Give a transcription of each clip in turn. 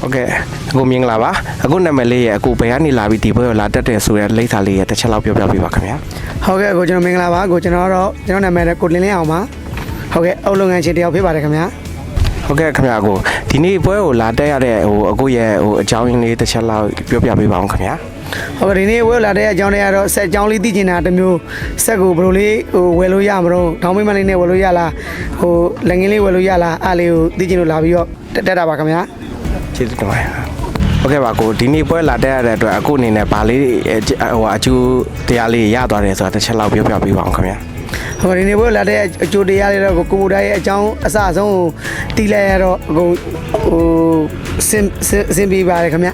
ဟုတ်ကဲ့အခုမင်္ဂလာပါအခုနာမည်လေးရဲ့အခုဘယ်ကနေလာပြီးဒီဘက်ကိုလာတက်တယ်ဆိုတဲ့လိပ်စာလေးရဲ့တစ်ချက်လောက်ပြောပြပေးပါခင်ဗျာဟုတ်ကဲ့ကိုကျွန်တော်မင်္ဂလာပါကိုကျွန်တော်ကတော့ကျွန်တော်နာမည်ကကိုလင်းလင်းအောင်ပါဟုတ်ကဲ့အုပ်လုပ်ငန်းရှင်တယောက်ဖြစ်ပါတယ်ခင်ဗျာဟုတ်ကဲ့ခင်ဗျာအခုဒီနေ့ပွဲကိုလာတက်ရတဲ့ဟိုအခုရဲ့ဟိုအကြောင်းရင်းလေးတစ်ချက်လောက်ပြောပြပေးပါအောင်ခင်ဗျာဟုတ်ကဲ့ဒီနေ့ဝယ်လာတဲ့အကြောင်းတွေကတော့ဆက်အကြောင်းလေးသိချင်တာတစ်မျိုးဆက်ကိုဘယ်လိုလေးဟိုဝယ်လို့ရမလို့ထောင်းမိမလေးနဲ့ဝယ်လို့ရလားဟိုလက်ငင်းလေးဝယ်လို့ရလားအားလေးကိုသိချင်လို့လာပြီးတော့တက်တက်တာပါခင်ဗျာ ကျေးဇူးတင်ပါတယ်ဟုတ်ကဲ့ပါကိုဒီနေ့ပွဲလာတက်ရတဲ့အတွက်အခုအနေနဲ့ဗာလေးဟိုအကျိုးတရားလေးရသွားတယ်ဆိုတာတစ်ချက်လောက်ပြောပြပေးပါအောင်ခင်ဗျာဟုတ်ကဲ့ဒီနေ့ဝယ်လာတဲ့အကျိုးတရားတွေတော့ကိုကိုမိုဒါရဲ့အကြောင်းအစအဆုံးကိုတီးလိုက်ရတော့ဟိုဟိုစင်စင်စင်ပြီးပါတယ်ခင်ဗျာ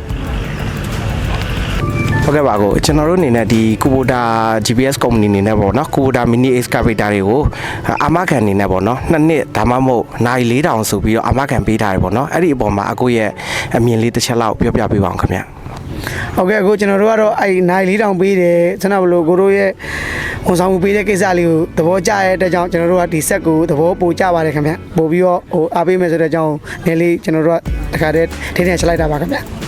ဟုတ်ကဲ့ပါကိုကျွန်တော်တို့အနေနဲ့ဒီကူဘိုတာ GPS company အနေနဲ့ပေါ့နော်ကူဘိုတာ mini excavator တွေကိုအာမခံအနေနဲ့ပေါ့နော်နှစ်နှစ်ဒါမှမဟုတ်နိုင်4000ဆိုပြီးတော့အာမခံပေးထားတယ်ပေါ့နော်အဲ့ဒီအပေါ်မှာအခုရဲ့အမြင်လေးတစ်ချက်လောက်ပြောပြပေးပါအောင်ခင်ဗျာဟုတ်ကဲ့အခုကျွန်တော်တို့ကတော့အဲ့နိုင်လေးတောင်ပေးတယ်ဆန္ဒဘလို့ကိုတို့ရဲ့ဝန်ဆောင်မှုပေးတဲ့ကိစ္စလေးကိုသဘောကျရတဲ့အတွက်ကြောင့်ကျွန်တော်တို့ကဒီဆက်ကိုသဘောပိုကျပါတယ်ခင်ဗျပို့ပြီးတော့ဟိုအားပေးမယ်ဆိုတဲ့အကြောင်းနည်းလေးကျွန်တော်တို့ကတခါတည်းထင်းထင်းချလိုက်တာပါခင်ဗျ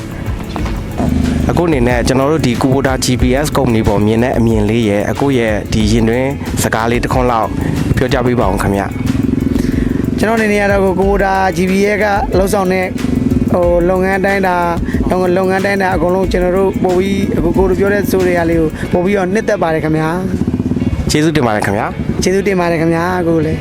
အခုအနေနဲ့ကျွန်တော်တို့ဒီကူဘိုတာ GPS company ပေါ်မြင်တဲ့အမြင်လေးရဲ့အခုရဲ့ဒီရင်တွင်းစကားလေးတစ်ခွန်းလောက်ပြောကြပေးပါအောင်ခင်ဗျာကျွန်တော်အနေနဲ့ကတော့ကိုကိုမိုဒါ GBA ကလှုပ်ဆောင်တဲ့ဟိုလုပ်ငန်းတိုင်းတာလုပ်လုပ်ငန်းတိုင်းတာအကုန်လုံးကျွန်တော်တို့ပို့ပြီးအခုကိုတို့ပြောတဲ့ဆိုတွေကလေးကိုပို့ပြီးတော့နှစ်သက်ပါတယ်ခင်ဗျာကျေးဇူးတင်ပါတယ်ခင်ဗျာကျေးဇူးတင်ပါတယ်ခင်ဗျာကိုလည်း